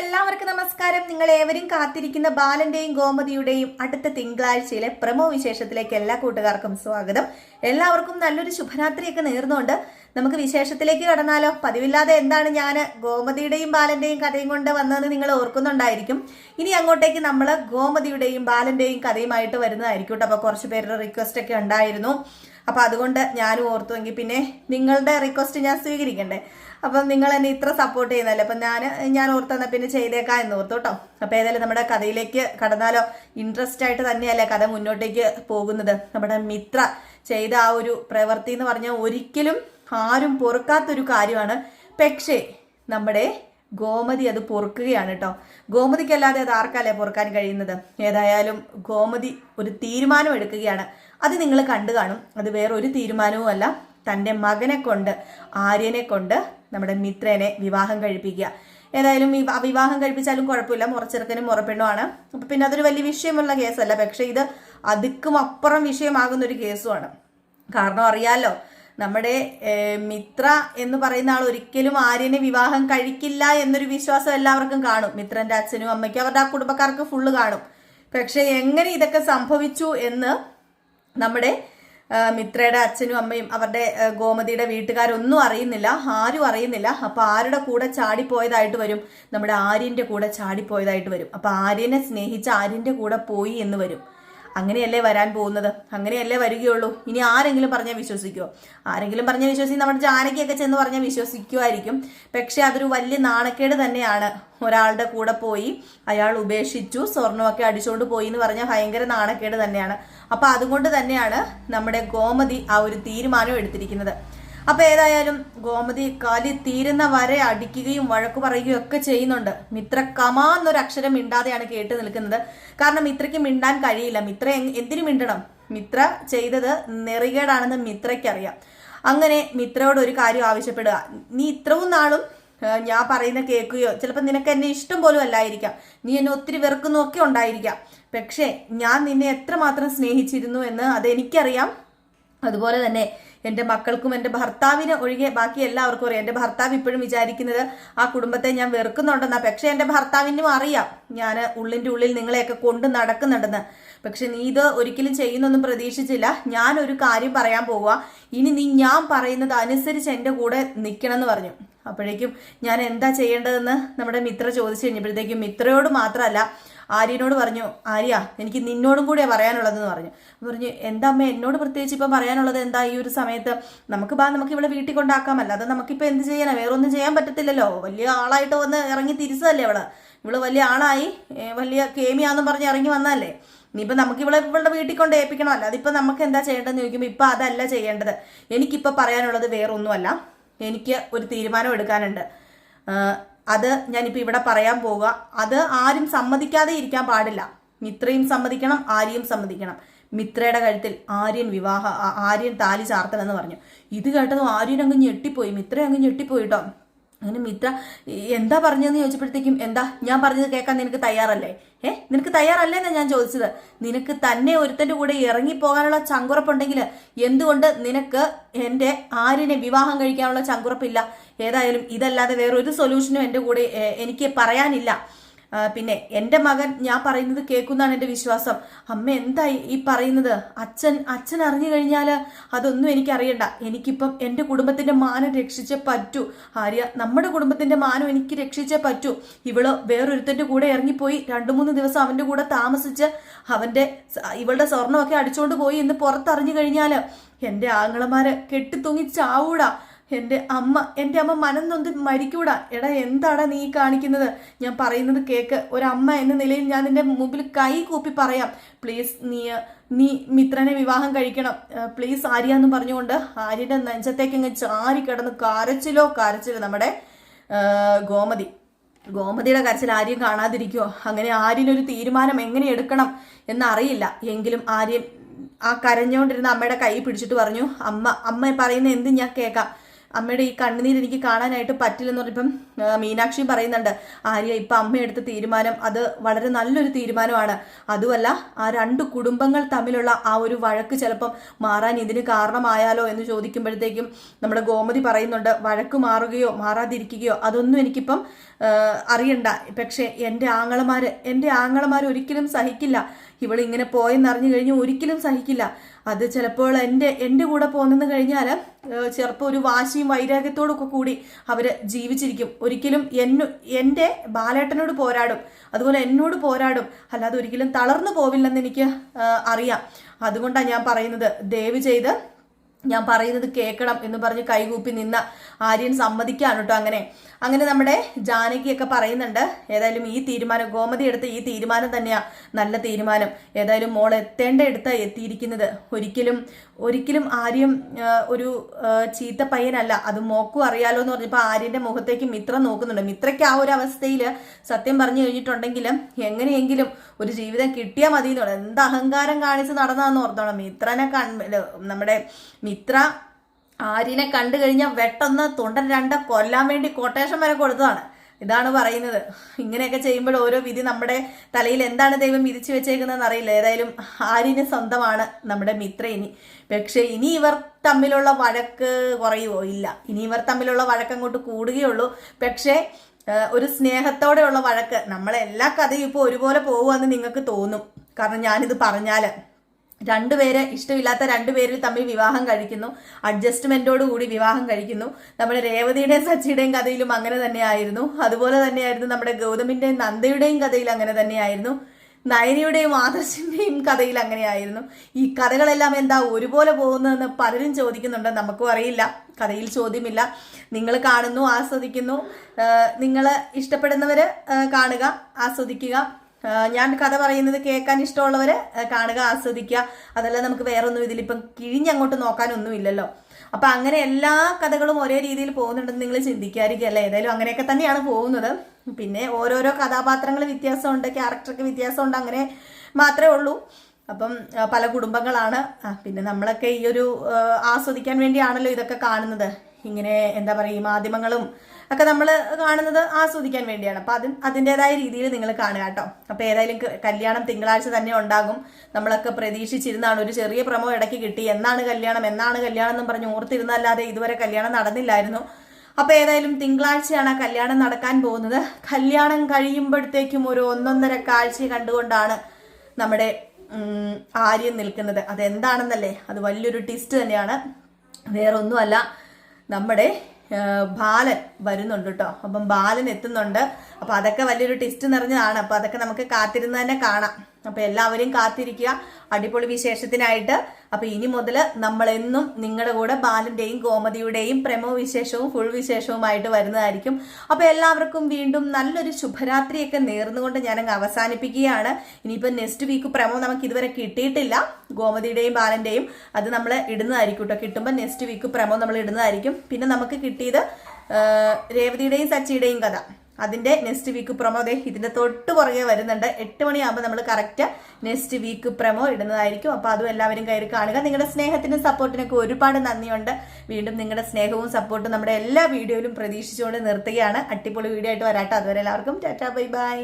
എല്ലാവർക്കും നമസ്കാരം. നിങ്ങൾ ഏവരും കാത്തിരിക്കുന്ന ബാലന്റെയും ഗോമതിയുടെയും അടുത്ത തിങ്കളാഴ്ചയിലെ പ്രമോ വിശേഷത്തിലേക്ക് എല്ലാ കൂട്ടുകാർക്കും സ്വാഗതം. എല്ലാവർക്കും നല്ലൊരു ശുഭരാത്രിയൊക്കെ നേർന്നുകൊണ്ട് നമുക്ക് വിശേഷത്തിലേക്ക് കടന്നാലോ? പതിവില്ലാതെ എന്താണ് ഞാൻ ഗോമതിയുടെയും ബാലന്റെയും കഥയും കൊണ്ട് വന്നതെന്ന് നിങ്ങൾ ഓർക്കുന്നുണ്ടായിരിക്കും. ഇനി അങ്ങോട്ടേക്ക് നമ്മൾ ഗോമതിയുടെയും ബാലന്റെയും കഥയുമായിട്ട് വരുന്നതായിരിക്കും കേട്ടോ. അപ്പോൾ കുറച്ച് പേരുടെ റിക്വസ്റ്റ് ഒക്കെ ഉണ്ടായിരുന്നു. അപ്പോൾ അതുകൊണ്ട് ഞാനും ഓർത്തുവെങ്കിൽ പിന്നെ നിങ്ങളുടെ റിക്വസ്റ്റ് ഞാൻ സ്വീകരിക്കണ്ടേ? അപ്പം നിങ്ങൾ എന്നെ ഇത്ര സപ്പോർട്ട് ചെയ്യുന്നല്ലേ അപ്പം ഞാൻ ഞാൻ ഓർത്തെന്നാൽ പിന്നെ ചെയ്തേക്കാ എന്ന് ഓർത്തു കേട്ടോ. അപ്പോൾ ഏതായാലും നമ്മുടെ കഥയിലേക്ക് കടന്നാലോ ഇൻട്രസ്റ്റ് ആയിട്ട് തന്നെയല്ലേ കഥ മുന്നോട്ടേക്ക് പോകുന്നത്. നമ്മുടെ മിത്ര ചെയ്ത ആ ഒരു പ്രവൃത്തി എന്ന് പറഞ്ഞാൽ ഒരിക്കലും ആരും പൊറുക്കാത്തൊരു കാര്യമാണ്. പക്ഷേ നമ്മുടെ ഗോമതി അത് പൊറുക്കുകയാണ് കേട്ടോ. ഗോമതിക്കല്ലാതെ അത് ആർക്കല്ലേ പൊറുക്കാൻ കഴിയുന്നത്? ഏതായാലും ഗോമതി ഒരു തീരുമാനം എടുക്കുകയാണ്. അത് നിങ്ങൾ കണ്ടു കാണും. അത് വേറൊരു തീരുമാനവും അല്ല തന്റെ മകനെ കൊണ്ട് ആര്യനെ കൊണ്ട് നമ്മുടെ മിത്രനെ വിവാഹം കഴിപ്പിക്കുക. ഏതായാലും വിവാഹം കഴിപ്പിച്ചാലും കുഴപ്പമില്ല. മുറച്ചെറുക്കനും മുറപ്പെണ്ണുമാണ്. അപ്പം പിന്നെ അതൊരു വലിയ വിഷയമുള്ള കേസല്ല. പക്ഷേ ഇത് അതിക്കും അപ്പുറം വിഷയമാകുന്ന ഒരു കേസുമാണ്. കാരണം അറിയാലോ നമ്മുടെ മിത്ര എന്ന് പറയുന്ന ആൾ ഒരിക്കലും ആര്യനെ വിവാഹം കഴിക്കില്ല എന്നൊരു വിശ്വാസം എല്ലാവർക്കും കാണും. മിത്രന്റെ അച്ഛനും അമ്മയ്ക്കും അവരുടെ ആ കുടുംബക്കാർക്ക് ഫുള്ള് കാണും. പക്ഷെ എങ്ങനെ ഇതൊക്കെ സംഭവിച്ചു എന്ന് നമ്മുടെ മിത്രയുടെ അച്ഛനും അമ്മയും അവരുടെ ഗോമതിയുടെ വീട്ടുകാരൊന്നും അറിയുന്നില്ല ആരും അറിയുന്നില്ല. അപ്പൊ ആരുടെ കൂടെ ചാടിപ്പോയതായിട്ട് വരും? നമ്മുടെ ആര്യന്റെ കൂടെ ചാടിപ്പോയതായിട്ട് വരും. അപ്പൊ ആര്യനെ സ്നേഹിച്ച് ആര്യന്റെ കൂടെ പോയി എന്ന് വരും. അങ്ങനെയല്ലേ വരാൻ പോകുന്നത്? അങ്ങനെയല്ലേ വരികയുള്ളൂ. ഇനി ആരെങ്കിലും പറഞ്ഞാൽ വിശ്വസിക്കുമോ ആരെങ്കിലും പറഞ്ഞാൽ വിശ്വസിക്കും നമ്മുടെ ജാനകിയൊക്കെ ചെന്ന് പറഞ്ഞാൽ വിശ്വസിക്കുമായിരിക്കും. പക്ഷേ അതൊരു വലിയ നാണക്കേട് തന്നെയാണ്. ഒരാളുടെ കൂടെ പോയി അയാൾ ഉപേക്ഷിച്ചു സ്വർണമൊക്കെ അടിച്ചുകൊണ്ട് പോയി എന്ന് പറഞ്ഞാൽ ഭയങ്കര നാണക്കേട് തന്നെയാണ്. അപ്പൊ അതുകൊണ്ട് തന്നെയാണ് നമ്മുടെ ഗോമതി ആ ഒരു തീരുമാനം എടുത്തിരിക്കുന്നത്. അപ്പൊ ഏതായാലും ഗോമതി കാലി തീരുന്ന വരെ അടിക്കുകയും വഴക്ക് പറയുകയും ഒക്കെ ചെയ്യുന്നുണ്ട്. മിത്ര കമാ എന്നൊരു അക്ഷരം മിണ്ടാതെയാണ് കേട്ട് നിൽക്കുന്നത്. കാരണം മിത്രയ്ക്ക് മിണ്ടാൻ കഴിയില്ല. മിത്ര എന്തിനു മിണ്ടണം? മിത്ര ചെയ്തത് നെറികേടാണെന്ന് മിത്രയ്ക്കറിയാം. അങ്ങനെ മിത്രയോട് ഒരു കാര്യം ആവശ്യപ്പെടുക. നീ ഇത്രയും നാളും ഞാൻ പറയുന്ന കേൾക്കുകയോ ചിലപ്പോൾ നിനക്ക് എന്നെ ഇഷ്ടം പോലും അല്ലായിരിക്കാം. നീ എന്നെ ഒത്തിരി വെറുക്കുന്നൊക്കെ ഉണ്ടായിരിക്കാം. പക്ഷേ ഞാൻ നിന്നെ എത്രമാത്രം സ്നേഹിച്ചിരുന്നു എന്ന് അതെനിക്കറിയാം. അതുപോലെ തന്നെ എന്റെ മക്കൾക്കും എന്റെ ഭർത്താവിന് ഒഴികെ ബാക്കി എല്ലാവർക്കും അറിയാം. എന്റെ ഭർത്താവ് ഇപ്പോഴും വിചാരിക്കുന്നത് ആ കുടുംബത്തെ ഞാൻ വെറുക്കുന്നുണ്ടെന്നാ. പക്ഷെ എന്റെ ഭർത്താവിനും അറിയാം. ഞാൻ ഉള്ളിന്റെ ഉള്ളിൽ നിങ്ങളെയൊക്കെ കൊണ്ട് നടക്കുന്നുണ്ടെന്ന്. പക്ഷെ നീ ഇത് ഒരിക്കലും ചെയ്യുന്നൊന്നും പ്രതീക്ഷിച്ചില്ല. ഞാൻ ഒരു കാര്യം പറയാൻ പോവുക. ഇനി നീ ഞാൻ പറയുന്നത് അനുസരിച്ച് എന്റെ കൂടെ നിൽക്കണം എന്ന് പറഞ്ഞു. അപ്പോഴേക്കും ഞാൻ എന്താ ചെയ്യേണ്ടതെന്ന് നമ്മുടെ മിത്ര ചോദിച്ചു കഴിഞ്ഞപ്പോഴത്തേക്കും മിത്രയോട് മാത്രമല്ല ആര്യനോട് പറഞ്ഞു ആര്യ എനിക്ക് നിന്നോടും കൂടിയാണ് പറയാനുള്ളതെന്ന് പറഞ്ഞു. പറഞ്ഞു എന്താ അമ്മ എന്നോട് പ്രത്യേകിച്ച് ഇപ്പം പറയാനുള്ളത് എന്താ ഈ ഒരു സമയത്ത്? നമുക്ക് ബാ നമുക്ക് ഇവിടെ വീട്ടിൽ കൊണ്ടാക്കാമല്ലോ. അത് നമുക്കിപ്പോൾ എന്ത് ചെയ്യാനാ? വേറെ ഒന്നും ചെയ്യാൻ പറ്റത്തില്ലല്ലോ. വലിയ ആളായിട്ട് വന്ന് ഇറങ്ങി തിരിച്ചതല്ലേ ഇവിടെ ഇവൾ വലിയ ആളായി വലിയ കേമിയാന്നും പറഞ്ഞ് ഇറങ്ങി വന്നല്ലേ ഇനിയിപ്പോൾ നമുക്ക് ഇവിടെ ഇവളുടെ വീട്ടിൽ കൊണ്ട് ഏൽപ്പിക്കണമല്ലോ അതിപ്പോൾ നമുക്ക് എന്താ ചെയ്യേണ്ടതെന്ന് ചോദിക്കുമ്പോൾ ഇപ്പം അതല്ല ചെയ്യേണ്ടത്. എനിക്കിപ്പോൾ പറയാനുള്ളത് വേറൊന്നുമല്ല. എനിക്ക് ഒരു തീരുമാനം എടുക്കാനുണ്ട്. അത് ഞാനിപ്പോൾ ഇവിടെ പറയാൻ പോവുക. അത് ആരും സമ്മതിക്കാതെ ഇരിക്കാൻ പാടില്ല. മിത്രയും സമ്മതിക്കണം ആര്യയും സമ്മതിക്കണം. മിത്രയുടെ കഴുത്തിൽ ആര്യൻ വിവാഹ ആര്യൻ താലി ചാർത്തലെന്ന് പറഞ്ഞു. ഇത് കേട്ടതും ആര്യൻ അങ്ങ് ഞെട്ടിപ്പോയി. മിത്ര അങ്ങ് ഞെട്ടിപ്പോയി കേട്ടോ അങ്ങനെ മിത്ര എന്താ പറഞ്ഞതെന്ന് ചോദിച്ചപ്പോഴത്തേക്കും എന്താ ഞാൻ പറഞ്ഞത് കേൾക്കാൻ നിനക്ക് തയ്യാറല്ലേ? ഏ നിനക്ക് തയ്യാറല്ലേ എന്നാ ഞാൻ ചോദിച്ചത്. നിനക്ക് തന്നെ ഒരുത്തന്റെ കൂടെ ഇറങ്ങിപ്പോകാനുള്ള ചങ്കുറപ്പുണ്ടെങ്കിൽ എന്തുകൊണ്ട് നിനക്ക് എന്റെ ആരിനെ വിവാഹം കഴിക്കാനുള്ള ചങ്കുറപ്പില്ല? ഏതായാലും ഇതല്ലാതെ വേറൊരു സൊല്യൂഷനും എന്റെ കൂടെ എനിക്ക് പറയാനില്ല. പിന്നെ എന്റെ മകൻ ഞാൻ പറയുന്നത് കേൾക്കുന്നതാണ് എന്റെ വിശ്വാസം. അമ്മ എന്തായി ഈ പറയുന്നത്? അച്ഛൻ അച്ഛൻ അറിഞ്ഞു കഴിഞ്ഞാൽ അതൊന്നും എനിക്കറിയണ്ട. എനിക്കിപ്പം എന്റെ കുടുംബത്തിന്റെ മാനം രക്ഷിച്ചേ പറ്റൂ. ആര്യ നമ്മുടെ കുടുംബത്തിന്റെ മാനം എനിക്ക് രക്ഷിച്ചേ പറ്റൂ. ഇവൾ വേറൊരുത്തന്റെ കൂടെ ഇറങ്ങിപ്പോയി രണ്ടു മൂന്ന് ദിവസം അവന്റെ കൂടെ താമസിച്ച് അവന്റെ ഇവളുടെ സ്വർണമൊക്കെ അടിച്ചുകൊണ്ട് പോയി എന്ന് പുറത്തറിഞ്ഞു കഴിഞ്ഞാൽ എന്റെ ആങ്ങളമാരെ കെട്ടിത്തൂങ്ങി ചാവൂടാ. എന്റെ അമ്മ എന്റെ അമ്മ മനം നൊന്ത് മരിക്കൂടാ. എടാ എന്താടാ നീ കാണിക്കുന്നത്? ഞാൻ പറയുന്നത് കേക്ക്. ഒരമ്മ എന്ന നിലയിൽ ഞാൻ നിന്റെ മുമ്പിൽ കൈ കൂപ്പി പറയാം. പ്ലീസ് നീ നീ മിത്രനെ വിവാഹം കഴിക്കണം. പ്ലീസ് ആര്യ എന്ന് പറഞ്ഞുകൊണ്ട് ആര്യയുടെ നെഞ്ചത്തേക്ക് അങ്ങ് ചാരി കിടന്ന് കരച്ചിലോ കരച്ചിലോ നമ്മുടെ ഗോമതി. ഗോമതിയുടെ കരച്ചിൽ ആര്യം കാണാതിരിക്കുമോ അങ്ങനെ ആര്യനൊരു തീരുമാനം എങ്ങനെ എടുക്കണം എന്നറിയില്ല. എങ്കിലും ആര്യൻ ആ കരഞ്ഞുകൊണ്ടിരുന്ന അമ്മയുടെ കൈ പിടിച്ചിട്ട് പറഞ്ഞു അമ്മ അമ്മ പറയുന്ന എന്ത് ഞാൻ കേൾക്കാം. അമ്മയുടെ ഈ കണ്ണുനീര് എനിക്ക് കാണാനായിട്ട് പറ്റില്ലെന്ന് പറഞ്ഞപ്പം മീനാക്ഷി പറയുന്നുണ്ട് ആര്യ ഇപ്പം അമ്മ എടുത്ത തീരുമാനം അത് വളരെ നല്ലൊരു തീരുമാനമാണ്. അതുമല്ല ആ രണ്ട് കുടുംബങ്ങൾ തമ്മിലുള്ള ആ ഒരു വഴക്ക് ചിലപ്പം മാറാൻ ഇതിന് കാരണമായാലോ എന്ന് ചോദിക്കുമ്പോഴത്തേക്കും നമ്മുടെ ഗോമതി പറയുന്നുണ്ട് വഴക്ക് മാറുകയോ മാറാതിരിക്കുകയോ അതൊന്നും എനിക്കിപ്പം അറിയണ്ട. പക്ഷേ എന്റെ ആങ്ങളമാർ എന്റെ ആങ്ങളമാർ ഒരിക്കലും സഹിക്കില്ല. ഇവളിങ്ങനെ പോയെന്നറിഞ്ഞു കഴിഞ്ഞാൽ ഒരിക്കലും സഹിക്കില്ല. അത് ചിലപ്പോൾ എന്റെ എന്റെ കൂടെ പോന്നെന്ന് കഴിഞ്ഞാൽ ചെറുപ്പം ഒരു വാശിയും വൈരാഗ്യത്തോടൊക്കെ കൂടി അവർ ജീവിച്ചിരിക്കും. ഒരിക്കലും എന്നു എന്റെ ബാലേട്ടനോട് പോരാടും. അതുപോലെ എന്നോട് പോരാടും. അല്ലാതെ ഒരിക്കലും തളർന്നു പോവില്ലെന്ന് എനിക്ക് അറിയാം. അതുകൊണ്ടാണ് ഞാൻ പറയുന്നത്. ദയവ് ചെയ്ത് ഞാൻ പറയുന്നത് കേൾക്കണം എന്ന് പറഞ്ഞ് കൈകൂപ്പി നിന്ന ആര്യൻ സമ്മതിക്കാണ് കേട്ടോ അങ്ങനെ. അങ്ങനെ നമ്മുടെ ജാനകിയൊക്കെ പറയുന്നുണ്ട് ഏതായാലും ഈ തീരുമാനം ഗോമതി എടുത്ത ഈ തീരുമാനം തന്നെയാ നല്ല തീരുമാനം. ഏതായാലും മോൾ എത്തേണ്ട എടുത്ത എത്തിയിരിക്കുന്നത്. ഒരിക്കലും ഒരിക്കലും ആര്യം ഒരു ചീത്ത പയ്യനല്ല. അത് മോക്കും അറിയാലോ എന്ന് പറഞ്ഞപ്പോൾ ആര്യന്റെ മുഖത്തേക്ക് മിത്ര നോക്കുന്നുണ്ട്. മിത്രയ്ക്ക് ആ ഒരു അവസ്ഥയിൽ സത്യം പറഞ്ഞു കഴിഞ്ഞിട്ടുണ്ടെങ്കിലും എങ്ങനെയെങ്കിലും ഒരു ജീവിതം കിട്ടിയാൽ മതി എന്ന് പറഞ്ഞു എന്ത് അഹങ്കാരം കാണിച്ച് നടന്നാന്ന് ഓർത്തോണം. മിത്രനെ കൺ നമ്മുടെ മിത്ര ആര്യനെ കണ്ടു കഴിഞ്ഞാൽ വെട്ടൊന്ന് തൊണ്ടൻ രണ്ട കൊല്ലാൻ വേണ്ടി കൊട്ടേഷൻ വരെ കൊടുത്തതാണ്. ഇതാണ് പറയുന്നത്. ഇങ്ങനെയൊക്കെ ചെയ്യുമ്പോൾ ഓരോ വിധി നമ്മുടെ തലയിൽ എന്താണ് ദൈവം വിധിച്ചു വെച്ചേക്കുന്നതെന്ന് അറിയില്ല. ഏതായാലും ആര്യന് സ്വന്തമാണ് നമ്മുടെ മിത്ര ഇനി. പക്ഷേ ഇനി ഇവർ തമ്മിലുള്ള വഴക്ക് കുറയുമോ ഇല്ല. ഇനി ഇവർ തമ്മിലുള്ള വഴക്കം കൊണ്ട് കൂടുകയുള്ളൂ. പക്ഷേ ഒരു സ്നേഹത്തോടെയുള്ള വഴക്ക്. നമ്മളെല്ലാ കഥയും ഇപ്പോൾ ഒരുപോലെ പോകുമെന്ന് നിങ്ങൾക്ക് തോന്നും. കാരണം ഞാനിത് പറഞ്ഞാൽ രണ്ടുപേര് ഇഷ്ടമില്ലാത്ത രണ്ടുപേരിൽ തമ്മിൽ വിവാഹം കഴിക്കുന്നു. അഡ്ജസ്റ്റ്മെന്റോട് കൂടി വിവാഹം കഴിക്കുന്നു. നമ്മുടെ രേവതിയുടെയും സച്ചിയുടെയും കഥയിലും അങ്ങനെ തന്നെയായിരുന്നു. അതുപോലെ തന്നെയായിരുന്നു നമ്മുടെ ഗൗതമിന്റെയും നന്ദയുടെയും കഥയിൽ അങ്ങനെ തന്നെയായിരുന്നു. നയനിയുടെയും ആദർശിന്റെയും കഥയിൽ അങ്ങനെയായിരുന്നു. ഈ കഥകളെല്ലാം എന്താ ഒരുപോലെ പോകുന്നതെന്ന് പലരും ചോദിക്കുന്നുണ്ട്. നമുക്കും അറിയില്ല. കഥയിൽ ചോദ്യമില്ല. നിങ്ങൾ കാണുന്നു ആസ്വദിക്കുന്നു. നിങ്ങൾ ഇഷ്ടപ്പെടുന്നവർ കാണുക ആസ്വദിക്കുക. ഞാൻ കഥ പറയുന്നത് കേൾക്കാൻ ഇഷ്ടമുള്ളവര് കാണുക ആസ്വദിക്കുക. അതല്ല നമുക്ക് വേറൊന്നും ഇതിലിപ്പം കിഴിഞ്ഞങ്ങോട്ട് നോക്കാനൊന്നും ഇല്ലല്ലോ അപ്പൊ അങ്ങനെ എല്ലാ കഥകളും ഒരേ രീതിയിൽ പോകുന്നുണ്ടെന്ന് നിങ്ങൾ ചിന്തിക്കാതിരിക്കുക അല്ലേ? ഏതായാലും അങ്ങനെയൊക്കെ തന്നെയാണ് പോകുന്നത്. പിന്നെ ഓരോരോ കഥാപാത്രങ്ങൾ വ്യത്യാസമുണ്ട് ക്യാരക്ടർക്ക് വ്യത്യാസമുണ്ട് അങ്ങനെ മാത്രമേ ഉള്ളൂ. അപ്പം പല കുടുംബങ്ങളാണ്. പിന്നെ നമ്മളൊക്കെ ഈ ഒരു ആസ്വദിക്കാൻ വേണ്ടിയാണല്ലോ ഇതൊക്കെ കാണുന്നത്. ഇങ്ങനെ എന്താ പറയുക മാധ്യമങ്ങളും ഒക്കെ നമ്മൾ കാണുന്നത് ആസ്വദിക്കാൻ വേണ്ടിയാണ്. അപ്പം അത് അതിന്റെതായ രീതിയിൽ നിങ്ങൾ കാണുക കേട്ടോ. അപ്പം ഏതായാലും കല്യാണം തിങ്കളാഴ്ച തന്നെ ഉണ്ടാകും. നമ്മളൊക്കെ പ്രതീക്ഷിച്ചിരുന്നാണ് ഒരു ചെറിയ പ്രമോ ഇടയ്ക്ക് കിട്ടി. എന്നാണ് കല്യാണം എന്നാണ് കല്യാണം എന്നും പറഞ്ഞ് ഓർത്തിരുന്നല്ലാതെ ഇതുവരെ കല്യാണം നടന്നില്ലായിരുന്നു. അപ്പം ഏതായാലും തിങ്കളാഴ്ചയാണ് ആ കല്യാണം നടക്കാൻ പോകുന്നത്. കല്യാണം കഴിയുമ്പോഴത്തേക്കും ഒരു ഒന്നൊന്നര കാഴ്ച കണ്ടുകൊണ്ടാണ് നമ്മുടെ ആര്യം നിൽക്കുന്നത്. അതെന്താണെന്നല്ലേ? അത് വലിയൊരു ട്വിസ്റ്റ് തന്നെയാണ്. വേറൊന്നുമല്ല. നമ്മുടെ ബാലൻ വരുന്നുണ്ട് കേട്ടോ അപ്പം ബാലൻ എത്തുന്നുണ്ട്. അപ്പൊ അതൊക്കെ വലിയൊരു ടിസ്റ്റ് നിറഞ്ഞതാണ്. അപ്പൊ അതൊക്കെ നമുക്ക് കാത്തിരുന്ന് തന്നെ കാണാം. അപ്പൊ എല്ലാവരും കാത്തിരിക്കുക. അടിപൊളി വിശേഷത്തിനായിട്ട്. അപ്പൊ ഇനി മുതൽ നമ്മൾ എന്നും നിങ്ങളുടെ കൂടെ ബാലന്റെയും ഗോമതിയുടെയും പ്രമോ വിശേഷവും ഫുൾ വിശേഷവുമായിട്ട് വരുന്നതായിരിക്കും. അപ്പൊ എല്ലാവർക്കും വീണ്ടും നല്ലൊരു ശുഭരാത്രിയൊക്കെ നേർന്നുകൊണ്ട് ഞാനങ്ങ് അവസാനിപ്പിക്കുകയാണ്. ഇനിയിപ്പോ നെക്സ്റ്റ് വീക്ക് പ്രമോ നമുക്ക് ഇതുവരെ കിട്ടിയിട്ടില്ല. ഗോമതിയുടെയും ബാലന്റെയും അത് നമ്മൾ ഇടുന്നതായിരിക്കും കേട്ടോ കിട്ടുമ്പോൾ നെക്സ്റ്റ് വീക്ക് പ്രമോ നമ്മൾ ഇടുന്നതായിരിക്കും. പിന്നെ നമുക്ക് കിട്ടിയത് രേവതിയുടെയും സച്ചിയുടെയും കഥ. അതിന്റെ നെക്സ്റ്റ് വീക്ക് പ്രൊമോ ദേ ഇതിന്റെ തൊട്ട് പുറകെ വരുന്നുണ്ട്. എട്ട് മണിയാകുമ്പോൾ നമ്മൾ കറക്റ്റ് നെക്സ്റ്റ് വീക്ക് പ്രൊമോ ഇടുന്നതായിരിക്കും. അപ്പോൾ അതും എല്ലാവരും കയറി കാണുക. നിങ്ങളുടെ സ്നേഹത്തിനും സപ്പോർട്ടിനൊക്കെ ഒരുപാട് നന്ദിയുണ്ട്. വീണ്ടും നിങ്ങളുടെ സ്നേഹവും സപ്പോർട്ടും നമ്മുടെ എല്ലാ വീഡിയോയിലും പ്രതീക്ഷിച്ചുകൊണ്ട് നിർത്തുകയാണ്. അടിപൊളി വീഡിയോ ആയിട്ട് വരാട്ടോ. അതുവരെ എല്ലാവർക്കും ടാറ്റാ ബൈ ബൈ.